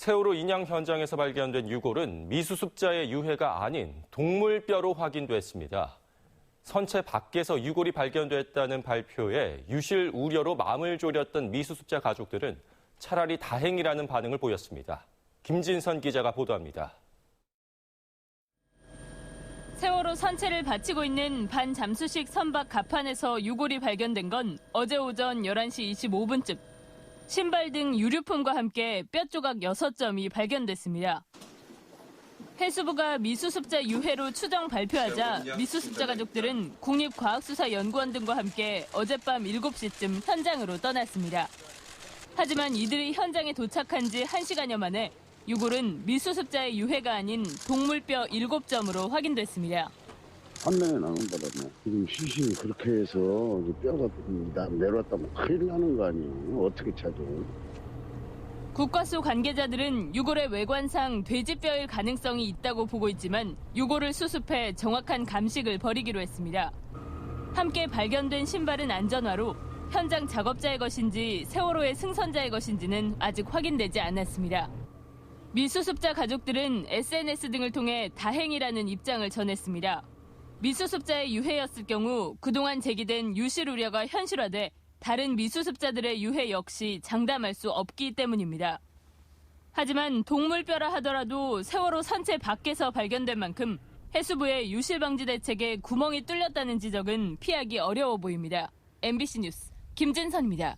세월호 인양 현장에서 발견된 유골은 미수습자의 유해가 아닌 동물뼈로 확인됐습니다. 선체 밖에서 유골이 발견됐다는 발표에 유실 우려로 마음을 졸였던 미수습자 가족들은 차라리 다행이라는 반응을 보였습니다. 김진선 기자가 보도합니다. 세월호 선체를 바치고 있는 반잠수식 선박 갑판에서 유골이 발견된 건 어제 오전 11시 25분쯤. 신발 등 유류품과 함께 뼈 조각 6점이 발견됐습니다. 해수부가 미수습자 유해로 추정 발표하자 미수습자 가족들은 국립과학수사연구원 등과 함께 어젯밤 7시쯤 현장으로 떠났습니다. 하지만 이들이 현장에 도착한 지 1시간여 만에 유골은 미수습자의 유해가 아닌 동물뼈 7점으로 확인됐습니다. 판매에 나는 바람에 지금 시신이 그렇게 해서 뼈가 나- 내려왔다면 큰일 나는 거 아니에요? 어떻게 찾아? 국과수 관계자들은 유골의 외관상 돼지뼈일 가능성이 있다고 보고 있지만 유골을 수습해 정확한 감식을 벌이기로 했습니다. 함께 발견된 신발은 안전화로 현장 작업자의 것인지 세월호의 승선자의 것인지는 아직 확인되지 않았습니다. 미수습자 가족들은 SNS 등을 통해 다행이라는 입장을 전했습니다. 미수습자의 유해였을 경우 그동안 제기된 유실 우려가 현실화돼 다른 미수습자들의 유해 역시 장담할 수 없기 때문입니다. 하지만 동물뼈라 하더라도 세월호 선체 밖에서 발견된 만큼 해수부의 유실 방지 대책에 구멍이 뚫렸다는 지적은 피하기 어려워 보입니다. MBC 뉴스 김진선입니다.